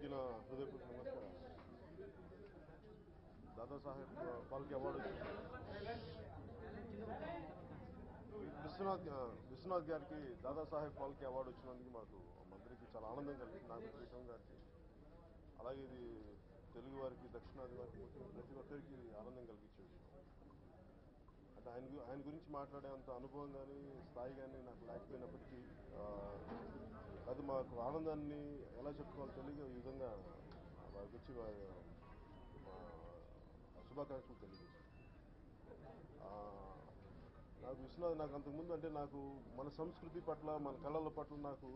అందరికీ నా హృదయపూర్వక నమస్కారం దాదాసాహెబ్ ఫాల్కే అవార్డు విశ్వనాథ్ విశ్వనాథ్ గారికి దాదాసాహెబ్ ఫాల్కే అవార్డు వచ్చినందుకు మాకు మంత్రికి చాలా ఆనందం కలిగింది. నాకు శ్రీకం గారికి అలాగే ఇది తెలుగు వారికి దక్షిణాది వారికి ప్రతి ఒక్కరికి ఆనందం కలిగించే అంటే ఆయన ఆయన గురించి మాట్లాడే అంత అనుభవం కానీ స్థాయి కానీ నాకు లేకపోయినప్పటికీ మాకు ఆనందాన్ని ఎలా చెప్పుకోవాలో తెలియదు ఈ విధంగా వారికి వచ్చి మా శుభాకాంక్షలు తెలియజేశాను నాకు విశ్వనాథ్ నాకు అంతకుముందు అంటే నాకు మన సంస్కృతి పట్ల మన కళల పట్ల నాకు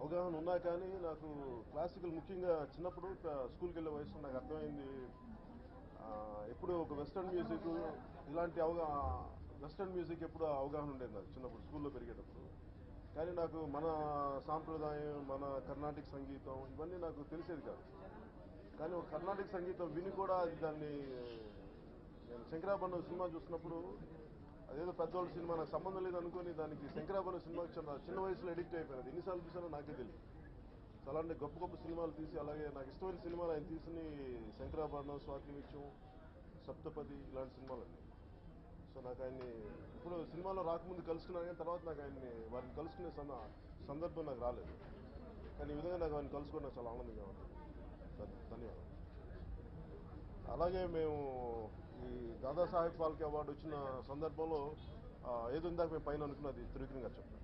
అవగాహన ఉన్నా కానీ నాకు క్లాసికల్ ముఖ్యంగా చిన్నప్పుడు స్కూల్కి వెళ్ళే వయసులో నాకు అర్థమైంది ఎప్పుడు ఒక వెస్టర్న్ మ్యూజిక్ ఇలాంటి అవగా వెస్టర్న్ మ్యూజిక్ ఎప్పుడు అవగాహన ఉండేది నాకు చిన్నప్పుడు స్కూల్లో పెరిగేటప్పుడు. కానీ నాకు మన సాంప్రదాయం మన కర్ణాటక సంగీతం ఇవన్నీ నాకు తెలిసేది కాదు. కానీ ఒక కర్ణాటక సంగీతం విని కూడా దాన్ని నేను శంకరాభరణం సినిమా చూసినప్పుడు అదేదో పెద్దోళ్ళ సినిమా నాకు సంబంధం లేదు అనుకుని దానికి శంకరాభరణం సినిమా చిన్న చిన్న వయసులో ఎడిక్ట్ అయిపోయినది. ఎన్నిసార్లు చూసానో నాకే తెలియదు అలాంటి గొప్ప గొప్ప సినిమాలు తీసి అలాగే నాకు ఇష్టమైన సినిమాలు ఆయన తీసిన శంకరాభరణం స్వాతిమిత్యం సప్తపది ఇలాంటి సినిమాలు అన్నీ సో నాకు ఆయన్ని ఇప్పుడు సినిమాలో రాకముందు కలుసుకున్నాను కానీ తర్వాత నాకు ఆయన్ని వారిని కలుసుకునే సంద- సందర్భం నాకు రాలేదు. కానీ ఈ విధంగా నాకు ఆయన కలుసుకోవడం నాకు చాలా ఆనందంగా ఉంది. ధన్యవాదాలు. అలాగే మేము ఈ దాదాసాహెబ్ ఫాల్కే అవార్డు వచ్చిన సందర్భంలో ఏదో ఇందాక మేము పైన అనుకున్నది త్రివిక్రంగా చెప్పాను